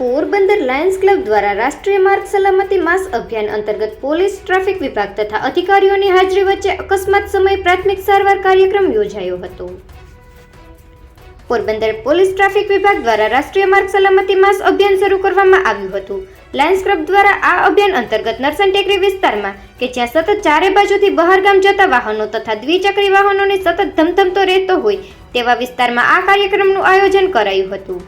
Porbandar Lions club દ્વારા રાષ્ટ્રીય માર્ગ સલામતી માસ અભિયાન અંતર્ગત પોલીસ, ટ્રાફિક વિભાગ તથા અધિકારીઓની હાજરી વચ્ચે અકસ્માત સમયે પ્રાથમિક સારવાર કાર્યક્રમ યોજાયો હતો. પોરબંદર પોલીસ, ટ્રાફિક વિભાગ દ્વારા રાષ્ટ્રીય માર્ગ સલામતી માસ અભિયાન શરૂ કરવામાં આવ્યું હતું. લાયન્સ ક્લબ દ્વારા આ અભિયાન અંતર્ગત નરસન ટેકરી વિસ્તારમાં, કે જ્યાં સતત ચારે બાજુથી બહારગામ જતા વાહનો તથા દ્વિચક્રી વાહનોને સતત ધમધમતો રહેતો હોય, તેવા વિસ્તારમાં આ કાર્યક્રમનું આયોજન કરાયું હતું.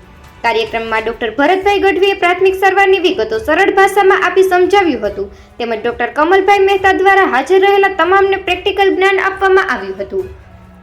કાર્યક્રમમાં ડોક્ટર ભરતભાઈ ગઢવીએ પ્રાથમિક સારવારની વિગતો સરળ ભાષામાં આપી સમજાવ્યું હતું. તેમજ ડોક્ટર કમલભાઈ મહેતા દ્વારા હાજર રહેલા તમામને પ્રેક્ટિકલ જ્ઞાન આપવામાં આવ્યું હતું.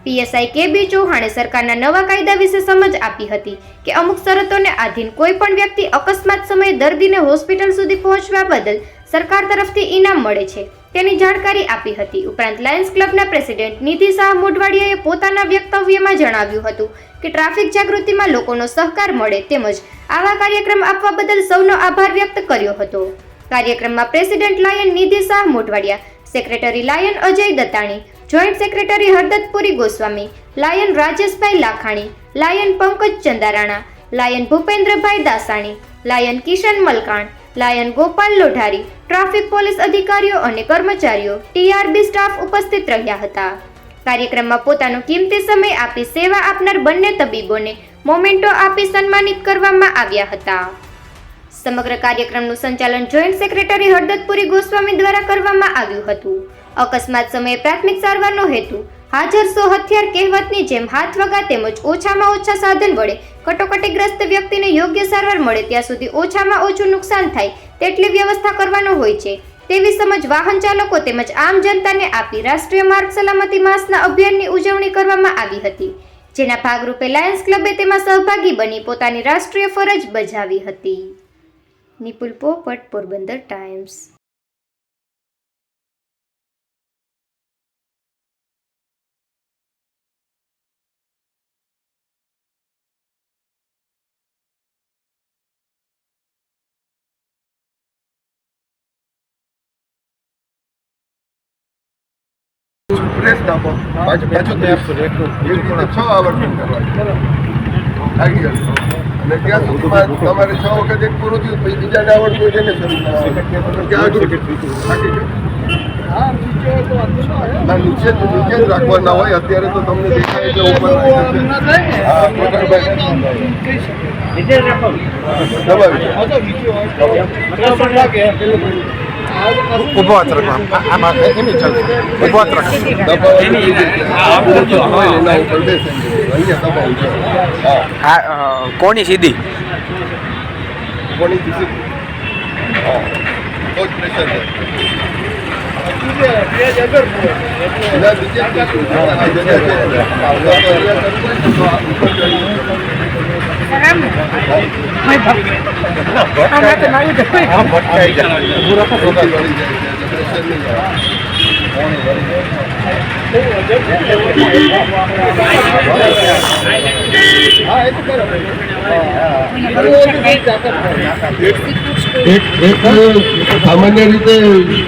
પીએસઆઈ કે બી ચૌહાણે સરકારના નવા કાયદા વિશે સમજ આપી હતી કે અમુક શરતોને આધીન કોઈ પણ વ્યક્તિ અકસ્માત સમયે દર્દીને હોસ્પિટલ સુધી પહોંચવા બદલ સરકાર તરફથી ઇનામ મળે છે તેની જાણકારી આપી હતી. ઉપરાંત લાયન્સ ક્લબના પ્રેસિડેન્ટ નિધિ શાહ મોઢવાડિયાએ પોતાના વક્તવ્યમાં જણાવ્યું હતું કે ટ્રાફિક જાગૃતિમાં લોકોનો સહકાર મળે તેમજ આવા કાર્યક્રમ આપવા બદલ સૌનો આભાર વ્યક્ત કર્યો હતો. કાર્યક્રમમાં president lion Nidhi Shah Modhwadia secretary lion Ajay Dattani, joint secretary Hardatpuri Goswami, lion Rajeshbhai Lakhani, lion Pankaj Chandarana, lion Bhupendrabhai Dasani, lion Kishan Malkan, lion Gopal Lodhari, traffic police અધિકારીઓ અને કર્મચારીઓ, ટીઆરબી સ્ટાફ ઉપસ્થિત રહ્યા હતા. કાર્યક્રમમાં પોતાનો કિંમતી સમય આપી સેવા આપનાર બંને તબીબોને મોમેન્ટો આપી સન્માનિત કરવામાં આવ્યા હતા. સમગ્ર કાર્યક્રમનું સંચાલન જોઈન્ટ સેક્રેટરી હરદતપુરી ગોસ્વામી દ્વારા કરવામાં આવ્યું હતું. અકસ્માત સમયે પ્રાથમિક સારવારનો હેતુ હાજર સો હથિયાર કહેવતની જેમ હાથ વગા તેમજ ઓછામાં ઓછા સાધન વડે કટોકટીગ્રસ્ત વ્યક્તિને યોગ્ય સારવાર મળે ત્યાં સુધી ઓછામાં ઓછું નુકસાન થાય તેટલી વ્યવસ્થા કરવાનો હોય છે. તેવી સમજ વાહન ચાલકો તેમજ આમ જનતાને આપી રાષ્ટ્રીય માર્ગ સલામતી માસના અભિયાનની ઉજવણી કરવામાં આવી હતી, જેના ભાગરૂપે લાયન્સ ક્લબે તેમાં સહભાગી બની પોતાની રાષ્ટ્રીય ફરજ બજાવી હતી. નિપુલ પોપટ, પોરબંદર ટાઈમ્સ. પ્રેસ આપો પાછું પાછું છ આવર્તન કરવાનું લાગી જશે અને ત્યાં સુધીમાં તમારે છ વખત એક પૂરું થયું પછી બીજાને આવડતું હોય તેને શરૂ કરવાનું ત્યાં આગળ થાકી ના નીચે નીચે જ રાખવાના હોય અત્યારે તો તમને દેખાય ઉપર. દબાવી દો. ઊભો હાથ રાખો આમ- આમાં એની ચાલશે ઊભો હાથ રાખો દબાવવાની બીજી હોય એના ઉપર બેસે અહીંયા દબાવું છે હા આ અ, કોની સીધી કોની ડિસિપ્લિન સામાન્ય રીતે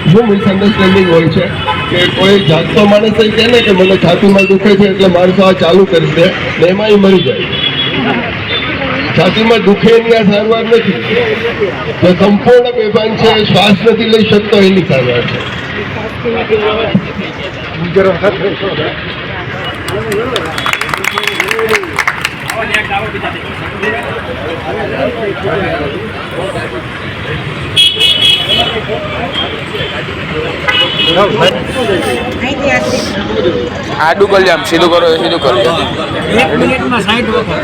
શું મિસઅન્ડરસ્ટેન્ડિંગ હોય છે? કે કોઈ જાગતો માણસ કહે ને કે મને છાતીમાં દુખે છે એટલે માણસો આ ચાલુ કરી દે ને એમાં મરી જાય. છાતીમાં દુખે એની આ સારવાર નથી. જે સંપૂર્ણ બેભાન છે, શ્વાસ નથી લઈ શકતો, એની સારવાર છે. આડું કરી આમ સીધું કરો સીધું કરો. એક મિનિટમાં સાઈઠ વખત.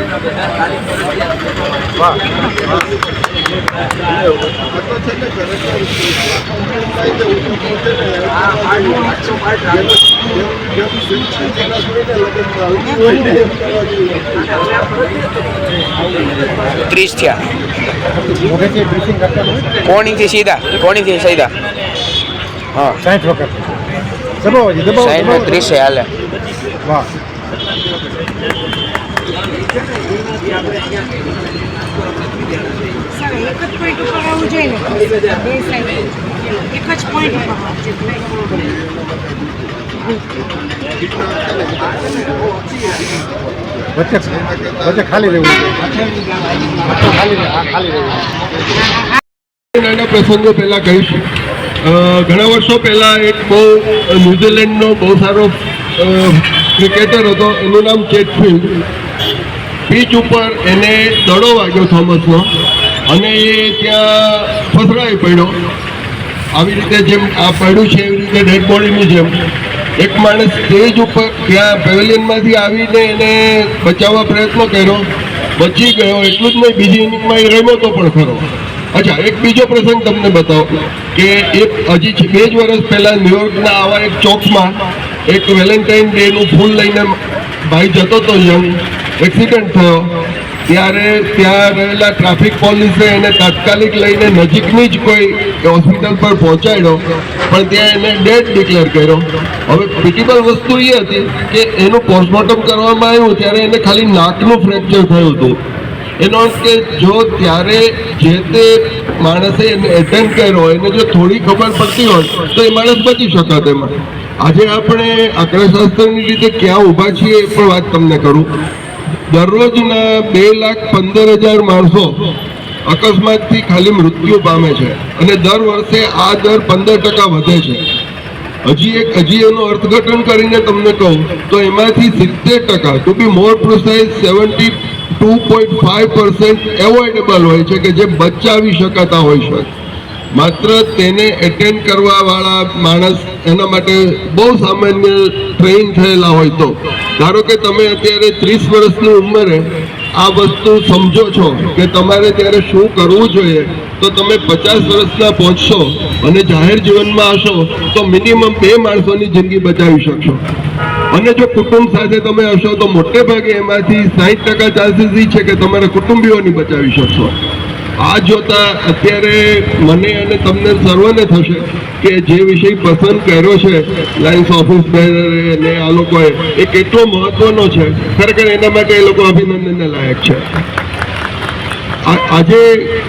ત્રીસ થયા. કોણીથી સીધા? કોણીથી સીધા? હા. સાઠ વખત. ત્રીસે હાલે. વાહ. એક જ પોઈન્ટ ઉપર આવવું જોઈએ ને બે સાઈડ એક જ પોઈન્ટ ઉપર આવવું જોઈએ. વચ્ચે વચ્ચે ખાલી રહેવું ખાલી ખાલી રહેવું નાના પ્રસંગો પહેલા કહીશ. ઘણા વર્ષો પહેલા એક બહુ ન્યુઝીલેન્ડનો બહુ સારો ક્રિકેટર હતો. એનું નામ ચેટફિલ્ડ પીચ ઉપર એને દડો વાગ્યો થોમસનો. અને એ ત્યાં ફસરાઈ પડ્યો. આવી રીતે જેમ આ પડ્યું છે, એવી રીતે ડેડ બોડીની જેમ એક માણસ સ્ટેજ ઉપર ત્યાં પેવેલિયનમાંથી આવીને એને બચાવવા પ્રયત્ન કર્યો. બચી ગયો, એટલું જ નહીં, બીજી ઇનિંગમાં એ રમ્યો તો પણ ખરો. અચ્છા, એક બીજો પ્રસંગ તમને બતાવો કે એક હજી બે જ વર્ષ પહેલાં ન્યુયોર્કના આવા એક ચોકમાં એક વેલેન્ટાઇન ડેનું ફૂલ લઈને ભાઈ જતો હતો યંગ, એક્સિડન્ટ થયો. ત્યારે ત્યાં રહેલા ટ્રાફિક પોલીસે એને તાત્કાલિક લઈને નજીકની જ કોઈ હોસ્પિટલ પર પહોંચાડ્યો. પણ ત્યાં એને ડેડ ડિક્લેર કર્યો. હવે ક્રિટિકલ વસ્તુ એ હતી કે એનું પોસ્ટમોર્ટમ કરવામાં આવ્યું ત્યારે એને ખાલી નાકનું ફ્રેક્ચર થયું હતું. એનો અર્થ કે જો ત્યારે જે તે માણસે એને એટેન્ડ કર્યો એને જો થોડી ખબર પડતી હોય, તો એ માણસ બચી શકત એમાં. આજે આપણે આંકડાશાસ્ત્રની રીતે ક્યાં ઊભા છીએ એ પણ વાત તમને કરું. દરરોજના બે લાખ પંદર હજાર માણસો અકસ્માતથી ખાલી મૃત્યુ પામે છે અને દર વર્ષે આ દર પંદર ટકા વધે છે. હજી એક, હજી એનું અર્થઘટન કરીને તમને કહું તો એમાંથી સિત્તેર ટકા to be more precise seventy two point five percent avoidable હોય છે કે જે બચાવી શકાતા હોય છે. માત્ર તેને એટેન્ડ કરવા વાળા માણસ એના માટે બહુ સામાન્ય ટ્રેન થયેલા હોય તો. ધારો કે તમે અત્યારે ત્રીસ વર્ષની ઉંમરે આ વસ્તુ સમજો છો કે તમારે ત્યારે શું કરવું જોઈએ, તો તમે પચાસ વર્ષના પહોંચશો અને જાહેર જીવનમાં હશો તો મિનિમમ બે માણસોની જિંદગી બચાવી શકશો. અને જો કુટુંબ સાથે તમે હશો તો મોટે ભાગે એમાંથી સાહીઠ ટકા ચાન્સીસ એ છે કે તમારા કુટુંબીઓની બચાવી શકશો. આ જોતા અત્યારે મને અને તમને સર્વને થશે કે જે વિષય પસંદ કર્યો છે લાઇન્સ ઓફિસ ને આ લોકોએ, એ કેટલો મહત્વનો છે. ખરેખર એના માટે એ લોકો અભિનંદનને લાયક છે. આજે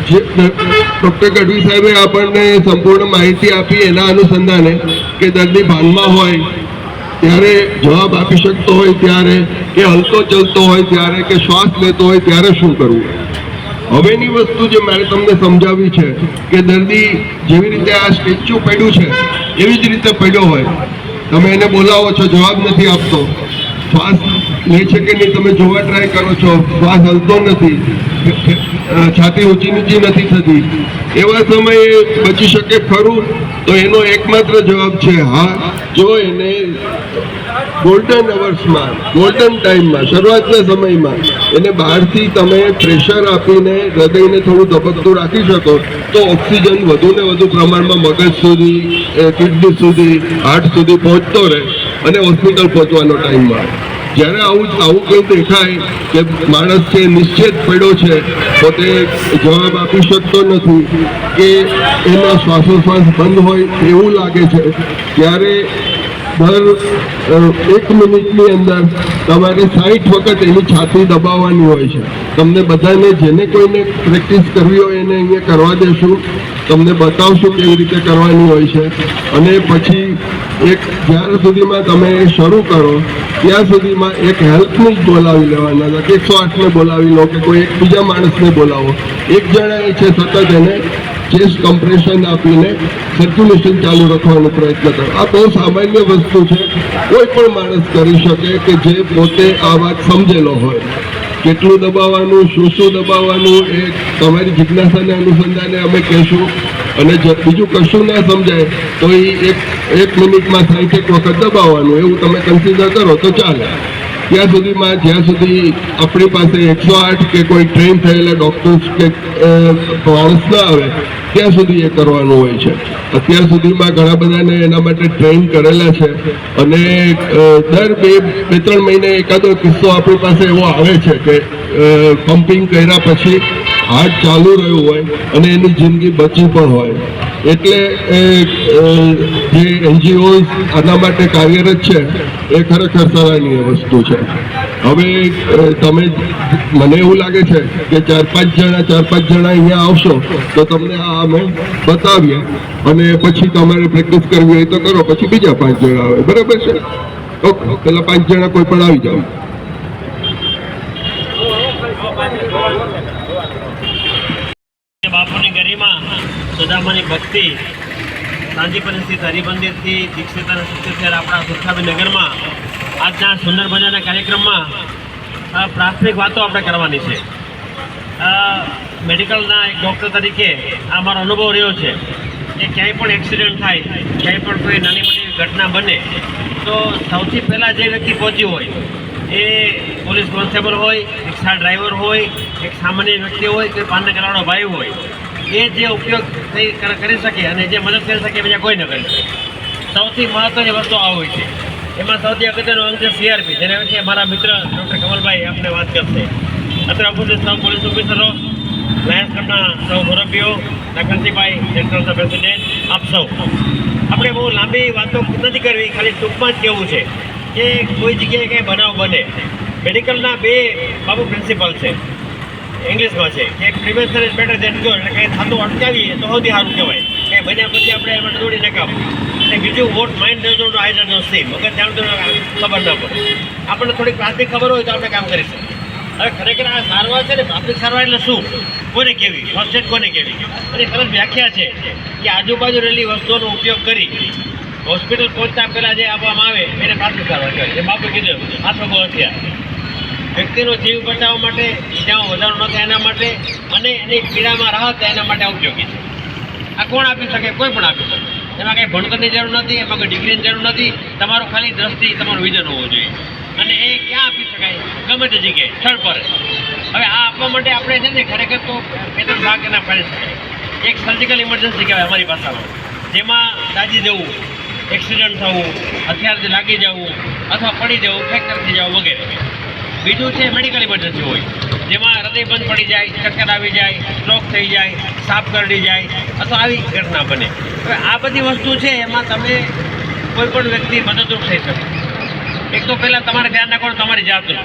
જે ડૉક્ટર ગઢવી સાહેબે આપણને સંપૂર્ણ માહિતી આપી એના અનુસંધાને કે દર્દી ભાનમાં હોય, ત્યારે જવાબ આપી શકતો હોય, ત્યારે કે હલતો ચલતો હોય, ત્યારે કે શ્વાસ લેતો હોય, ત્યારે શું કરવું? હવેની વસ્તુ જે મારે તમને સમજાવી છે કે દર્દી જેવી રીતે આ સ્ટેચ્યુ પડ્યું છે, એવી જ રીતે પડ્યો હોય. તમે એને બોલાવો છો, જવાબ નથી આપતો. શ્વાસ લે છે કે નહીં, તમે જોવા ટ્રાય કરો છો. શ્વાસ હલતો નથી. છાતી ઊંચી નીચી નથી થતી. એવા સમયે બચી શકે ખરું? તો એનો એકમાત્ર જવાબ છે હા. જો એને ગોલ્ડન અવર્સમાં ગોલ્ડન ટાઈમમાં શરૂઆતના સમયમાં એને બહારથી તમે પ્રેશર આપીને હૃદયને થોડું ધબકતું રાખી શકો, તો ઓક્સિજન વધુ ને વધુ પ્રમાણમાં મગજ સુધી કિડની સુધી હાર્ટ સુધી પહોંચતો રહે અને હોસ્પિટલ પહોંચવાનો ટાઈમ મળે. જ્યારે આવું આવું કંઈ દેખાય કે માણસ છે, નિશ્ચિત પડ્યો છે, પોતે જવાબ આપી શકતો નથી કે એનો શ્વાસોશ્વાસ બંધ હોય એવું લાગે છે. ત્યારે દર એક મિનિટની અંદર તમારે સાઠ વખત એની છાતી દબાવવાની હોય છે. તમને બધાને જેને કોઈને પ્રેક્ટિસ કરવી હોય એને અહીંયા કરવા દેશું. તમને બતાવશું કેવી રીતે કરવાની હોય છે. અને પછી એક જ્યાર સુધીમાં તમે શરૂ કરો, ત્યાં સુધીમાં એક હેલ્પની જ બોલાવી લેવાના. હતા કે એકસો આઠને બોલાવી લો કે કોઈ એક બીજા માણસને બોલાવો. એક જણા છે સતત એને ચેસ્ટ કમ્પ્રેશન આપીને સર્ક્યુલેશન ચાલુ રાખવાનો પ્રયત્ન કરો. આ બહુ સામાન્ય વસ્તુ છે. કોઈ પણ માણસ કરી શકે કે જે પોતે આ વાત સમજેલો હોય. કેટલું દબાવવાનું, શું શું દબાવવાનું એ તમારી જિજ્ઞાસાને અનુસંધાને અમે કહેશું. અને બીજું કશું ના સમજાય, તો એ એક એક મિનિટમાં એક વખત દબાવવાનું. એવું તમે કન્સિડર કરો તો ચાલે. ત્યાં સુધીમાં, જ્યાં સુધી આપણી પાસે એકસો આઠ કે કોઈ ટ્રેન થયેલા ડોક્ટર્સ કે માણસ ના આવે, ત્યાં સુધી એ કરવાનું હોય છે. અત્યાર સુધીમાં ઘણા બધાને એના માટે ટ્રેન કરેલા છે અને દર બે બે, ત્રણ મહિને એકાદો કિસ્સો આપણી પાસે એવો આવે છે કે પમ્પિંગ કર્યા પછી હાર્ટ ચાલુ રહ્યું હોય અને એની જિંદગી બચી પણ હોય. એટલે જે એનજીઓ આના માટે કાર્યરત છે, એ ખરેખર સરાહનીય વસ્તુ છે. હવે તમે, મને એવું લાગે છે કે ચાર પાંચ જણા, ચાર પાંચ જણા અહીંયા આવશો, તો તમને આ અમે બતાવીએ. અને પછી તમારે પ્રેક્ટિસ કરવી હોય તો કરો, પછી બીજા પાંચ જણા આવે. બરાબર છે? ઓકે, પેલા પાંચ જણા કોઈ પણ આવી જાવ બાપુની ગરિમા સુદામાની ભક્તિ પરિસ્થિત હરિમંદિરથી દીક્ષિત અને શિક્ષિત આપણા સુખાબી નગરમાં. આજના સુંદર મજાના કાર્યક્રમમાં પ્રાથમિક વાતો આપણે કરવાની છે. મેડિકલના એક ડૉક્ટર તરીકે આ મારો અનુભવ રહ્યો છે કે ક્યાંય પણ એક્સિડન્ટ થાય, ક્યાંય પણ કોઈ નાની મોટી ઘટના બને, તો સૌથી પહેલાં જે વ્યક્તિ પહોંચી હોય એ પોલીસ કોન્સ્ટેબલ હોય, રિક્ષા ડ્રાઈવર હોય, એક સામાન્ય વ્યક્તિ હોય કે પાનને કરાવવાનો ભાઈ હોય એ જે ઉપયોગ થઈ કરી શકે અને જે મદદ કરી શકે બીજા કોઈ ન કરી શકે. સૌથી મહત્ત્વની વસ્તુ આ હોય છે. એમાં સૌથી અગત્યનો અંગ છે સીઆરપી જેના વિશે મારા મિત્ર ડૉક્ટર કમલભાઈ આપણે વાત કરશે. અત્યારે ઉપસ્થિત સૌ પોલીસ ઓફિસરો, લાયન્સ ક્લબના સૌ મુરબ્બીઓ નકલજીભાઈ સેન્ટ્રલના પ્રેસિડેન્ટ, આપ સૌ. આપણે બહુ લાંબી વાતો નથી કરવી, ખાલી ટૂંકમાં જ કહેવું છે કે કોઈ જગ્યાએ કંઈ બનાવ બને. મેડિકલના બે બાબુ પ્રિન્સિપલ છે. ઇંગ્લિશમાં છે. કે prevention is better than cure એટલે કંઈ થતું અટકાવીએ તો સૌથી સારું કહેવાય. કે બન્યા પછી આપણે એમાં દોડી નકામું. અને બીજું what mind does not eye does see મગર જાણ તો ખબર ના પડે. આપણને થોડીક પ્રાથમિક ખબર હોય તો આપણે કામ કરી શકીએ. હવે ખરેખર આ સારવાર છે ને, પ્રાથમિક સારવાર એટલે શું? કોને કેવી ફર્સ્ટ એડ કોને કેવી અને સરસ વ્યાખ્યા છે કે આજુબાજુ રહેલી વસ્તુઓનો ઉપયોગ કરી હોસ્પિટલ પહોંચતા પહેલાં જે આપવામાં આવે, એને પ્રાથમિક સારવાર કહેવાય. જે બાપુ કીધું હાથ હથિયાર. વ્યક્તિનો જીવ બચાવવા માટે ઈજાઓ વધારો ન થાય એના માટે અને એની પીડામાં રાહત એના માટે ઉપયોગી છે. આ કોણ આપી શકે? કોઈ પણ આપી શકે. એમાં કંઈ ભણતરની જરૂર નથી, એમાં કોઈ ડિગ્રીની જરૂર નથી. તમારો ખાલી દ્રષ્ટિ તમારું વિઝન હોવું જોઈએ. અને એ ક્યાં આપી શકાય? ગમે તે જગ્યાએ, સ્થળ પર. હવે આ આપવા માટે આપણે છે ને ખરેખર તો ત્રણ ભાગ એના પાડી શકાય એક સર્જિકલ ઇમરજન્સી કહેવાય અમારી ભાષામાં. જેમાં દાજી જવું એક્સિડન્ટ થવું, હથિયારથી લાગી જવું, અથવા પડી જવું ફ્રેક્ચર થઈ જવું વગેરે. બીજું છે મેડિકલ ઇમરજન્સી હોય. જેમાં હૃદય બંધ પડી જાય, ચક્કર આવી જાય સ્ટ્રોક થઈ જાય, સાપ કરડી જાય અથવા આવી ઘટના બને. હવે આ બધી વસ્તુ છે, એમાં તમે કોઈ પણ વ્યક્તિ મદદરૂપ થઈ શકે. એક તો પહેલાં તમારે ધ્યાન રાખવાનું, તમારી જાતનું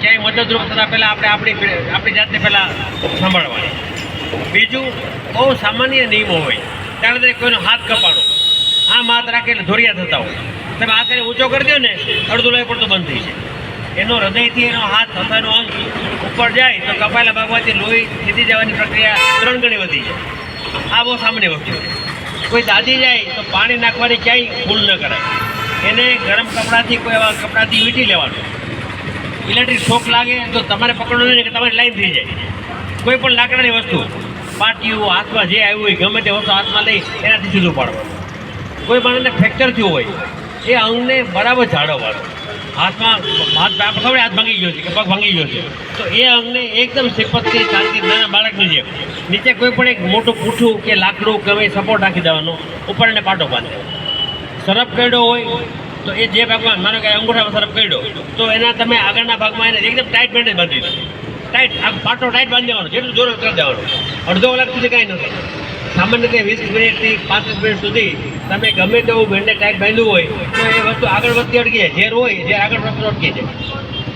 ક્યાંય મદદરૂપ થતાં પહેલાં આપણે આપણી આપણી જાતને પહેલાં સંભાળવાની. બીજું, બહુ સામાન્ય નિયમો હોય. ત્યારે કોઈનો હાથ કપાડો આમ હાથ રાખે એટલે ધોરિયા થતા હોય. તમે હાથ કરીને ઊંચો કરી દો ને, અડધું લોહી પડતું બંધ થઈ જાય. એનો હૃદયથી એનો હાથ હથાનો અંગ ઉપર જાય તો કપાયેલા ભાગમાંથી લોહી ખેતી જવાની પ્રક્રિયા ત્રણ ગણી વધી જાય આ બહુ સામાન્ય વસ્તુ કોઈ દાદી જાય તો પાણી નાખવાની ક્યાંય ભૂલ ન કરાય. એને ગરમ કપડાથી કોઈ એવા કપડાથી વીંટી લેવાનું. ઇલેક્ટ્રિક શોક લાગે તો તમારે પકડવું નહીં કે તમારી લાઈન થઈ જાય. કોઈ પણ લાકડાની વસ્તુ, પાટિયું, હાથમાં જે આવ્યું હોય, ગમે તે વસ્તુ હાથમાં લઈ એનાથી જુદું પાડવાનું. કોઈ માણસને ફ્રેક્ચર થયું હોય, એ અંગને બરાબર જાળવવાનું. હાથમાં હાથ ખબર હાથ ભાંગી ગયો છે કે પગ ભાંગી ગયો છે? તો એ અંગને એકદમ સિપતથી શાંતિ નાના બાળકની છે નીચે કોઈ પણ એક મોટું પૂઠું કે લાકડું ગમે સપોર્ટ રાખી દેવાનો ઉપર એને પાટો બાંધે. સરફ કરડ્યો હોય તો એ જે ભાગમાં, માનો કે અંગૂઠામાં સરફ કરડ્યો તો એના તમે આગળના ભાગમાં એને એકદમ ટાઈટ બેન્ડેજ બાંધી ટાઈટ આ પાટો ટાઈટ બાંધી દેવાનો, જેટલું જોર કરી દેવાનું. અડધો કલાક સુધી કાંઈ નથી. સામાન્ય રીતે વીસ મિનિટથી પાંત્રીસ મિનિટ સુધી તમે ગમે તેવું બેન્ડને ટાઈટ બાંધ્યું હોય, તો એ વસ્તુ આગળ વધતી અટકી. જાય ઝેર હોય, ઝેર આગળ વધતું અટકી જાય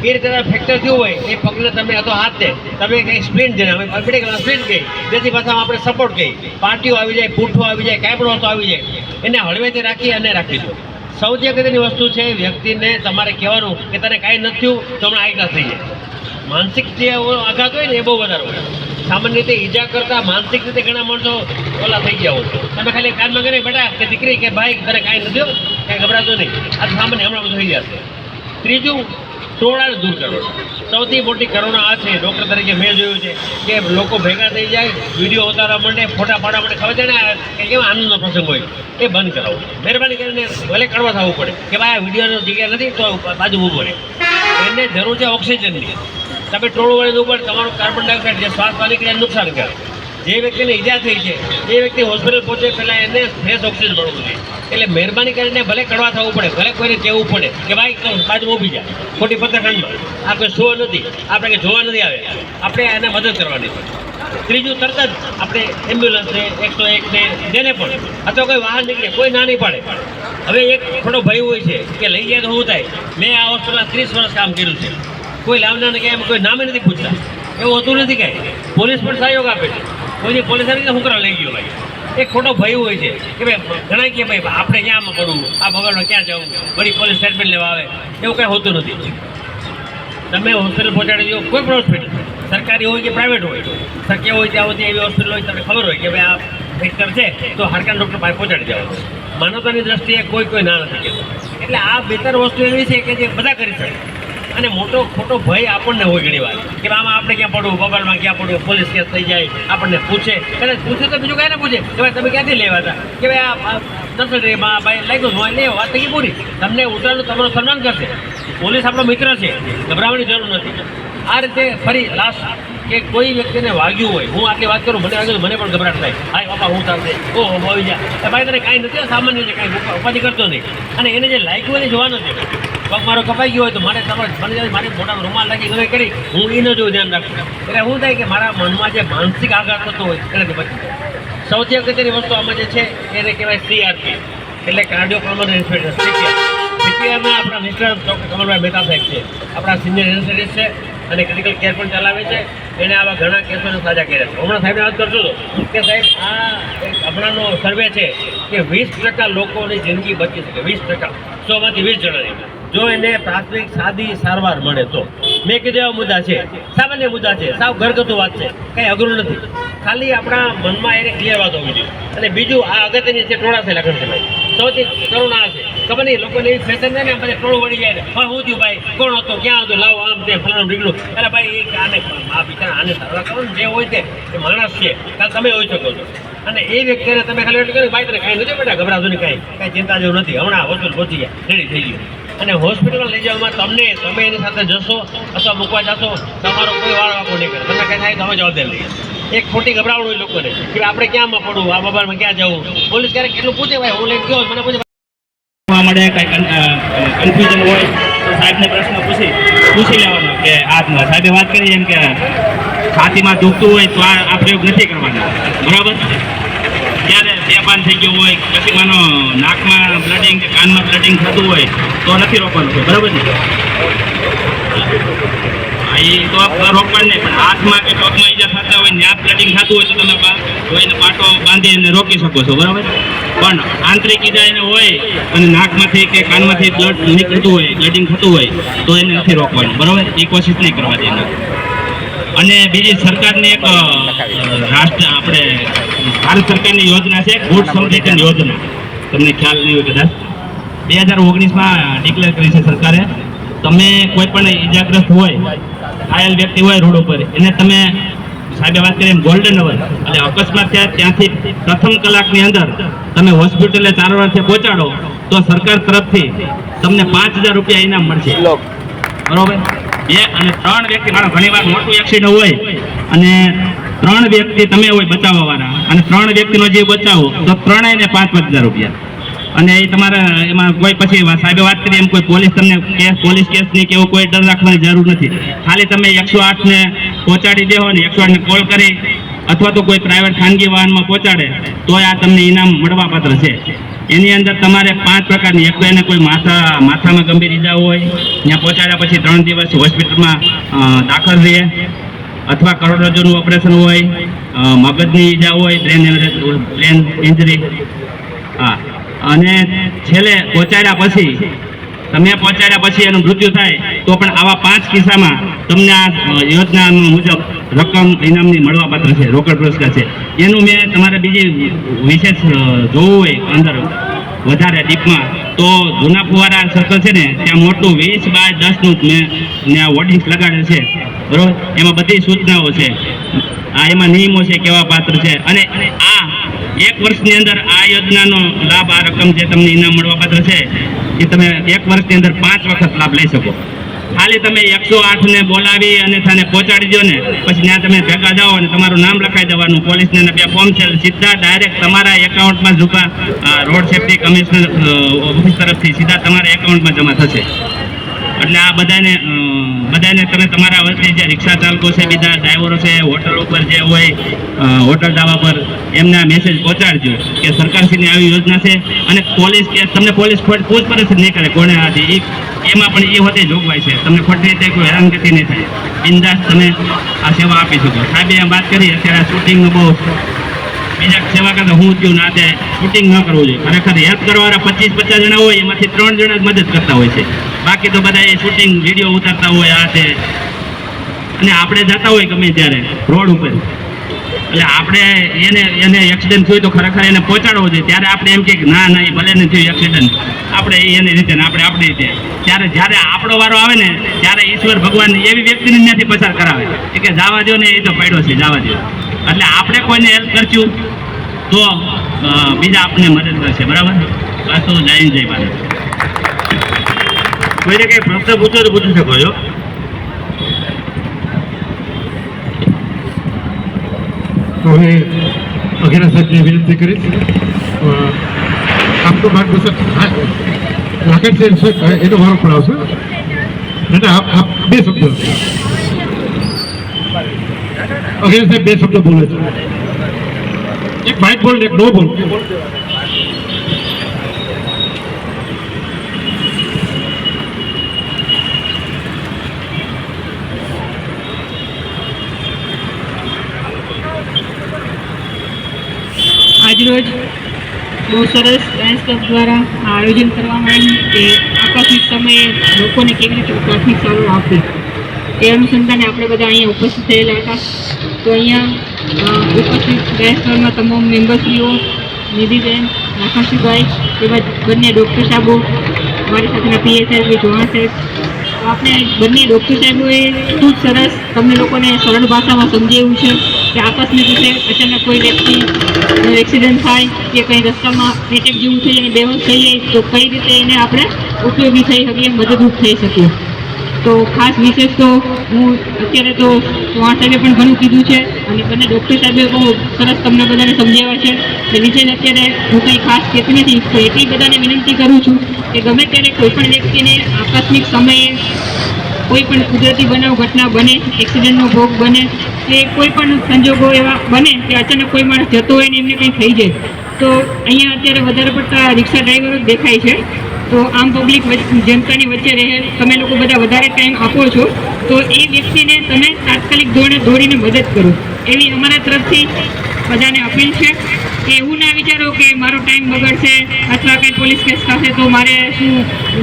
એ રીતે ફ્રેક્ચર થયું હોય, એ પગને તમે અથવા હાથને તમે કંઈ સ્પ્લિન જેને અમે મેડિકલ સ્પ્લિન કહી જેથી ભાષામાં આપણે સપોર્ટ કહી પાટીઓ આવી જાય, પૂઠો આવી જાય, કાંઈ પણ વસ્તુ આવી જાય, એને હળવેથી રાખી અને રાખી દો. સૌથી અગત્યની વસ્તુ છે વ્યક્તિને તમારે કહેવાનું કે તને કાંઈ નથી થયું, તો હમણાં આઈ થઈ જાય. માનસિક જે આઘાત હોય ને એ બહુ વધારે હોય. સામાન્ય રીતે ઈજા કરતા, માનસિક રીતે ઘણા માણસો ઓલા થઈ ગયા હોય તમે ખાલી કાનમાં કરે બેટા કે દીકરી કે ભાઈ, તને કાંઈ નથી કાંઈ ગભરાતો નહીં. આ સામાન્ય હમણાં બધું થઈ જશે. ત્રીજું ટોળાને દૂર કરો. સૌથી મોટી કરુણા આ છે ડૉક્ટર તરીકે મેં જોયું છે, કે લોકો ભેગા થઈ જાય વીડિયો ઉતારવા માટે ફોટા પાડવા માટે ખબર છે ને કે કેવા આનંદનો પ્રસંગ હોય? એ બંધ કરાવો. મહેરબાની કરીને ભલે કડવા થવું પડે. કે ભાઈ આ વિડીયોનો જગ્યા નથી, તો બાજુ ઊભો રહે. એને જરૂર છે ઓક્સિજનની. તમે ટોળું વળીને ઉપર તમારું કાર્બન ડાયોક્સાઇડ જે શ્વાસમાં નીકળે નુકસાન કરે. જે વ્યક્તિને ઈજા થઈ છે, એ વ્યક્તિ હોસ્પિટલ પહોંચે પહેલાં એને ફ્રેશ ઓક્સિજન મળવું જોઈએ. એટલે મહેરબાની કરીને ભલે કડવા થવું પડે, ભલે કોઈને કહેવું પડે કે ભાઈ બાજુ ઊભી જાય ખોટી પત્રખંડમાં આ કોઈ શો નથી, આપણે કંઈ જોવા નથી આવે આપણે એને મદદ કરવાની ત્રીજું તરત જ આપણે એમ્બ્યુલન્સને એકસો એક છે, જેને પણ. અથવા કોઈ વાહન નીકળે, કોઈ ના નહીં પાડે. હવે એક થોડો ભય હોય છે કે લઈ જાય તો શું થાય? મેં આ હોસ્પિટલમાં ત્રીસ વર્ષ કામ કર્યું છે. કોઈ લાવનારને કે એમ કોઈ નામે નથી પૂછતા. એવું હોતું નથી કાંઈ પોલીસ પણ સહયોગ આપે છે. કોઈ પોલીસ આવી છોકરા લઈ ગયો ભાઈ એ ખોટો ભય હોય છે કે ભાઈ ઘણા કે ભાઈ આપણે ક્યાં પડવું? આ બગાડમાં ક્યાં જવું? વળી પોલીસ સ્ટેટમેન્ટ લેવા આવે. એવું કાંઈ હોતું નથી. તમે હોસ્પિટલ પહોંચાડી દો. કોઈ પણ હોસ્પિટલ સરકારી હોય કે પ્રાઇવેટ હોય. શક્ય હોય ત્યાં સુધી એવી હોસ્પિટલ હોય તમને ખબર હોય કે ભાઈ આ ફેક્ટર છે, તો હાડકાના ડૉક્ટર પાસે પહોંચાડી દેવાનું માનવતાની દ્રષ્ટિએ કોઈ કોઈ ના નથી કહેતું. એટલે આ બેતર વસ્તુ એવી છે કે જે બધા કરી શકે. અને મોટો ખોટો ભય આપણને હોય ઘણી વાર. કે આમાં આપણે ક્યાં પડવું? બબાલમાં ક્યાં પડવું? પોલીસ કેસ થઈ જાય, આપણને પૂછે. કદાચ પૂછે તો બીજું કાંઈ પૂછે. કે ભાઈ, તમે ક્યાંથી લેવા હતા? કે ભાઈ, આ નર્સરીમાં ભાઈ લાગ્યું હોય લે વાત થઈ પૂરી? તમને ઉતારનું તમારું સન્માન કરશે. પોલીસ આપણો મિત્ર છે. ગભરાવાની જરૂર નથી. આ રીતે ફરી લાસ્ટ કે કોઈ વ્યક્તિને વાગ્યું હોય, હું આટલી વાત કરું, મને વાગ્યું મને પણ ગભરાટ થાય. હાય બાપા, હું ચાલશે ઓહો આવી જા. એ ભાઈ તને કાંઈ નથી સામાન્ય છે, કાંઈ ઉપા- ઉપાધિ કરતો નહીં. અને એને જે લાગ્યું હોય જોવાનો છે. પગ મારો કપાઈ ગયો હોય તો મારે તમારે મારી મોટા રૂમાલ લાગી ગમે કરી, હું એનો જો ધ્યાન રાખું. એટલે શું થાય કે મારા મનમાં જે માનસિક આઘાત થતો હોય એનાથી બચી જાય. સૌથી અગત્યની વસ્તુ આમાં જે છે, એને કહેવાય સીઆરપી એટલે કાર્ડિયો પલ્મોનરી ઇન્સ્પેક્ટર સીપીઆર સીપીઆરમાં આપણા મિસ્ટર ડૉક્ટર કમલભાઈ મહેતા સાહેબ છે. આપણા સિનિયર એનેસ્થેટિસ્ટ છે. અને ક્રિટિકલ કેર પણ ચલાવે છે. એને આવા ઘણા કેસોને સાજા કર્યા છે. હમણાં સાહેબને વાત કરતો હતો કે સાહેબ, આ હમણાંનો સર્વે છે કે વીસ ટકા લોકોની જિંદગી બચી શકે. વીસ ટકા. સોમાંથી વીસ જણાની જો એને પ્રાથમિક સાદી સારવાર મળે તો. મેં કીધું એવા મુદ્દા છે. સામાન્ય મુદ્દા છે. સાવ ઘરગથ્થુ વાત છે. કંઈ અઘરું નથી. ખાલી આપણા મનમાં એને ક્લિયર વાત હોવી જોઈએ. અને બીજું, આ અગત્યની છે ટોળા થયેલા ગણતરી સૌથી કરુણા છે. ખબર નહીં, લોકોને એવી ફેશન છે ને પછી ટોળું વળી જાય પણ હું થયું ભાઈ, કોણ હતો, ક્યાં હતું, લાવો આમ તે ફલાણું નીકળું અરે ભાઈ એ આને આ બિચારા આને સારવાર કરો ને જે હોય તે, એ માણસ છે. કાલ તમે હોઈ શકો છો. અને એ વ્યક્તિને તમે ખાલી એટલું કહ્યું ભાઈ, તને કાંઈ નથી બેટા ગભરાતું નહીં કાંઈ. કાંઈ ચિંતા જેવું નથી. હમણાં હોસ્પિટલ પહોંચી ગયા, રેડી થઈ ગયું. અને હોસ્પિટલમાં લઈ જવામાં તમને, તમે એની સાથે જશો અથવા મૂકવા જશો, તમારો કોઈ વાળ વાંકો નહીં કરે. તમને કંઈ થાય તો અમે જવાબદાર લઈએ. એક ખોટી ગભરાવણ હોય લોકોને, કે આપણે ક્યાંમાં પડવું, આ બાબામાં ક્યાં જવું? પોલીસ ક્યારેક એટલું પૂછે, ભાઈ, હું લઈને ગયો મને પૂછે જોવા મળે, કંઈ કન્ફ્યુઝન હોય, તો સાહેબને પ્રશ્ન પૂછી પૂછી લેવાનો કે આ સાહેબે વાત કરી એમ કે છાતીમાં દુખતું હોય તો આ પ્રયોગ નથી કરવાનો. બરાબર? ત્યારે બેભાન થઈ ગયું હોય પછી માનો નાકમાં બ્લડિંગ કે કાનમાં બ્લડિંગ થતું હોય, તો નથી રોકવાનું છે બરાબર ને? એ તો રોકવાનું નહીં કે પગમાં ઈજા થતા હોય ત્યાં બ્લડિંગ થતું હોય તો તમે જોઈને પાટો બાંધી અને રોકી શકો છો, બરાબર? પણ આંતરિક ઈજા એને હોય અને નાકમાંથી કે કાનમાંથી બ્લડ નીકળતું હોય બ્લડિંગ થતું હોય, તો એને નથી રોકવાનું, બરાબર? એ કોશિશ નહીં કરવા દેવાની અને બીજી સરકારની એક રાષ્ટ્ર, આપણે ભારત સરકારની યોજના છે ગુડ સમૃદ્ધિ યોજના. તમને ખ્યાલ નહીં હોય કદાચ? બે હજાર ઓગણીસમાં ડિક્લેર કરી છે સરકારે. તમે કોઈ પણ ઈજાગ્રસ્ત હોય ઘાયલ વ્યક્તિ હોય રોડ ઉપર. એને તમે સાહેબે વાત કરી એમ ગોલ્ડન અવર એટલે અકસ્માત થયા ત્યાંથી પ્રથમ કલાકની અંદર તમે હોસ્પિટલે સારવારથી પહોંચાડો તો સરકાર તરફથી તમને પાંચ હજાર રૂપિયા ઇનામ મળશે. બરોબર? બે અને ત્રણ વ્યક્તિ, મારો ઘણીવાર મોટું એક્સિડન્ટ હોય અને ત્રણ વ્યક્તિ તમે હોય બચાવવાવાળા અને ત્રણ વ્યક્તિનો જીવ બચાવો તો ત્રણેયને પાંચ પાંચ હજાર રૂપિયા. અને એ તમારે એમાં કોઈ પછી સાહેબે વાત કરી, એમ કોઈ પોલીસ તમને કેસ પોલીસ કેસની કે એવો કોઈ ડર રાખવાની જરૂર નથી. ખાલી તમે એકસો આઠને પહોંચાડી દેવો ને એકસો આઠને કોલ કરી, અથવા તો કોઈ પ્રાઇવેટ ખાનગી વાહનમાં પહોંચાડે, તોય આ તમને ઇનામ મળવાપાત્ર છે. એની અંદર તમારે પાંચ પ્રકારની, એક તો એને કોઈ માથા, માથામાં ગંભીર ઈજા હોય, ત્યાં પહોંચાડ્યા પછી ત્રણ દિવસ હોસ્પિટલમાં દાખલ રહીએ અથવા કરોડરજ્જુનું ઓપરેશન હોય મગજની ઈજા હોય બ્રેન બ્રેન ઇન્જરી અને છેલ્લે પહોંચાડ્યા પછી તમે પહોંચાડ્યા પછી એનું મૃત્યુ થાય, તો પણ આવા પાંચ કિસ્સામાં તમને આ યોજના મુજબ રકમ ઇનામની મળવાપાત્ર છે, રોકડ પુરસ્કાર છે. એનું મેં તમારે બીજી વિશેષ જોવું હોય અંદર વધારે ડીપમાં, તો જૂના ફુવારા સર્કલ છે ને, ત્યાં મોટું વીસ બાય દસનું મેં ત્યાં વોર્ડિંગ્સ લગાડેલ છે. બરોબર? એમાં બધી સૂચનાઓ છે. આ એમાં નિયમો છે કેવા પાત્ર છે. અને આ એક વર્ષની અંદર આ યોજનાનો લાભ, આ રકમ જે તમને ઇનામ મળવાપાત્ર છે, એ તમે એક વર્ષની અંદર પાંચ વખત લાભ લઈ શકો. ખાલી તમે એકસો આઠને બોલાવી અને થાને પહોંચાડી દો ને, પછી ત્યાં તમે ભેગા જાઓ અને તમારું નામ લખાઈ દેવાનું. પોલીસને બે ફોર્મ છે, સીધા ડાયરેક્ટ તમારા એકાઉન્ટમાં જુકા રોડ સેફ્ટી કમિશનર ઓફિસ તરફથી સીધા તમારા એકાઉન્ટમાં જમા થશે. એટલે આ બધાને બધાને તમે તમારા વચ્ચે જે રિક્ષા ચાલકો છે, બીજા ડ્રાઈવરો છે, હોટલ ઉપર જે હોય હોટલ ધાબા પર, એમને મેસેજ પહોંચાડજો કે સરકારશ્રીની આવી યોજના છે અને પોલીસ કે તમને પોલીસ ખોટ પૂછપરછ નહીં કરે કોને હાથી એમાં પણ એ હોતે જોગવાઈ છે. તમને ખોટી રીતે કોઈ હેરાનગતિ નહીં થાય. બિંદાસ તમે આ સેવા આપી શકો. સાહેબે, એમ વાત કરી, અત્યારે શૂટિંગનું બહુ બીજા સેવા કરતા હું થયું ના તે શૂટિંગ ન કરવું જોઈએ. ખરેખર હેલ્પ કરવાવાળા પચીસ પચાસ જણા હોય, એમાંથી ત્રણ જણા જ મદદ કરતા હોય છે. બાકી તો બધા એ શૂટિંગ વીડિયો ઉતારતા હોય આ છે. અને આપણે જતા હોય ગમે ત્યારે, રોડ ઉપર. એટલે આપણે એને એને એક્સિડન્ટ થયું તો ખરેખર એને પહોંચાડવો જોઈએ. ત્યારે આપણે એમ કે ના ના, એ ભલે ને થયું એક્સિડન્ટ આપણે એની રીતે ને આપણે આપણી રીતે. ત્યારે જ્યારે આપણો વારો આવે ને, ત્યારે ઈશ્વર ભગવાન એવી વ્યક્તિને ત્યાંથી પસાર કરાવે. કે જવા દો ને, એ તો પડ્યો છે, જવા દો એટલે આપણે કોઈને હેલ્પ કરશું તો બીજા આપણને મદદ કરશે. બરાબર? બસ તો જય જય ભારત. કોઈને કંઈ પ્રશ્ન પૂછો તો પૂછી શકો છો. હવે અઘેરા સાહેબને વિનંતી કરીશ. આપનું માર્ગદર્શન સાહેબ છે, એનો વારો પણ આવશે ના આપ આપ બે શબ્દ અઘેરા સાહેબ બે શબ્દ બોલે છે. એક બાઇક બોલ એક નો બોલ આજરોજ બહુ સરસ ડાન્સ ક્લબ દ્વારા આયોજન કરવામાં આવ્યું કે આકસ્મિક સમયે લોકોને કેવી રીતે પ્રાથમિક સારવાર આપવી એ અનુસંધાને આપણે બધા અહીંયા ઉપસ્થિત થયેલા હતા. તો અહીંયા ઉપસ્થિત ડાન્સ ક્લબના તમામ મેમ્બરશ્રીઓ, નિધિબેન નાકાશીભાઈ તેમજ બંને ડૉક્ટર સાહેબો, મારી સાથેના પીએ સાહેબ જોવા સાહેબ. આપણે બંને ડૉક્ટર સાહેબોએ ખૂબ સરસ તમને લોકોને સરળ ભાષામાં સમજાવ્યું છે. કે આકસ્મિક રીતે અચાનક કોઈ વ્યક્તિ એક્સિડન્ટ થાય, કે કંઈ રસ્તામાં એટેક જેવું થઈ અને બેહોશ થઈ જાય, તો કઈ રીતે એને આપણે ઉપયોગી થઈ શકીએ, મદદરૂપ થઈ શકીએ? તો ખાસ વિશેષ તો હું અત્યારે તો ચૌહાણ સાહેબે પણ ઘણું કીધું છે, અને બંને ડૉક્ટર સાહેબે બહુ સરસ તમને બધાને સમજાવ્યા છે. કે વિશેષ અત્યારે હું કંઈ ખાસ કહેતી નથી, તો એટલી બધાને વિનંતી કરું છું કે ગમે ત્યારે કોઈ પણ વ્યક્તિને આકસ્મિક સમયે કોઈ પણ કુદરતી બનાવ, ઘટના બને એક્સિડન્ટનો ભોગ બને, કે કોઈ પણ સંજોગો એવા બને કે અચાનક કોઈ માણસ જતો હોય ને એમને કંઈ થઈ જાય. તો અહીંયા અત્યારે વધારે પડતા રિક્ષા ડ્રાઈવરો દેખાય છે. તો આમ પબ્લિક જનતાની વચ્ચે રહે. તમે લોકો બધા વધારે ટાઈમ આપો છો. તો એ વ્યક્તિને તમે તાત્કાલિક ધોરણે દોડીને મદદ કરો. એવી અમારા તરફથી બધાને અપીલ છે. કે એવું ના વિચારો કે મારો ટાઈમ બગડશે અથવા કંઈ પોલીસ કેસ થશે તો મારે શું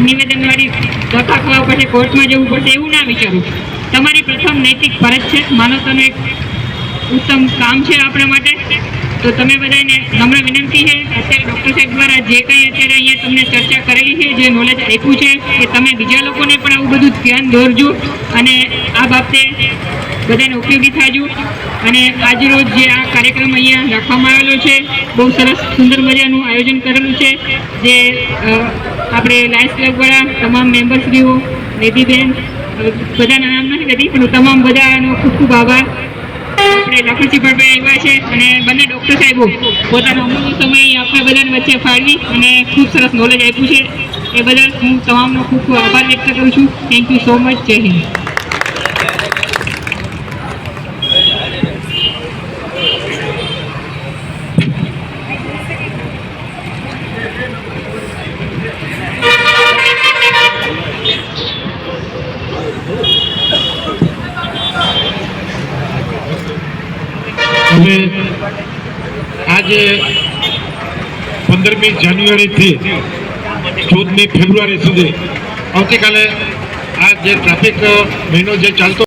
નિવેદન વાળી ધક્કા ખાવા પડશે, કોર્ટમાં જવું પડશે એવું ના વિચારો. તમારી પ્રથમ નૈતિક ફરજ છે. માનવતાનું એક ઉત્તમ કામ છે આપણા માટે. તો તમે બધાને નમ્ર વિનંતી છે અત્યારે ડૉક્ટર સાહેબ દ્વારા જે કંઈ અત્યારે અહીંયા તમને ચર્ચા કરેલી છે, જે નોલેજ આપ્યું છે કે તમે બીજા લોકોને પણ આવું બધું ધ્યાન દોરજો અને આ બાબતે બધાને ઉપયોગી થાજો. અને આજરોજ જે આ કાર્યક્રમ અહીંયા રાખવામાં આવેલો છે, બહુ સરસ સુંદર મજાનું આયોજન કરેલું છે, જે આપણે લાયન્સ ક્લબવાળા તમામ મેમ્બરશ્રીઓ નિધિબેન બધાના નામ નથી કહેતી પણ તમામ બધાનો ખૂબ ખૂબ આભાર. આપણે લખનસિંહ ભરભાઈ આવ્યા છે અને બંને ડૉક્ટર સાહેબો પોતાનો અમૂલ્ય સમય આપણે બધાને વચ્ચે ફાળવી અને ખૂબ સરસ નોલેજ આપ્યું છે. એ બદલ હું તમામનો ખૂબ ખૂબ આભાર વ્યક્ત કરું છું. થેન્ક યુ સો મચ જય હિન્દ હવે આજે પંદરમી જાન્યુઆરીથી ચૌદમી ફેબ્રુઆરી સુધી આવતીકાલે આ જે ટ્રાફિક મહિનો જે ચાલતો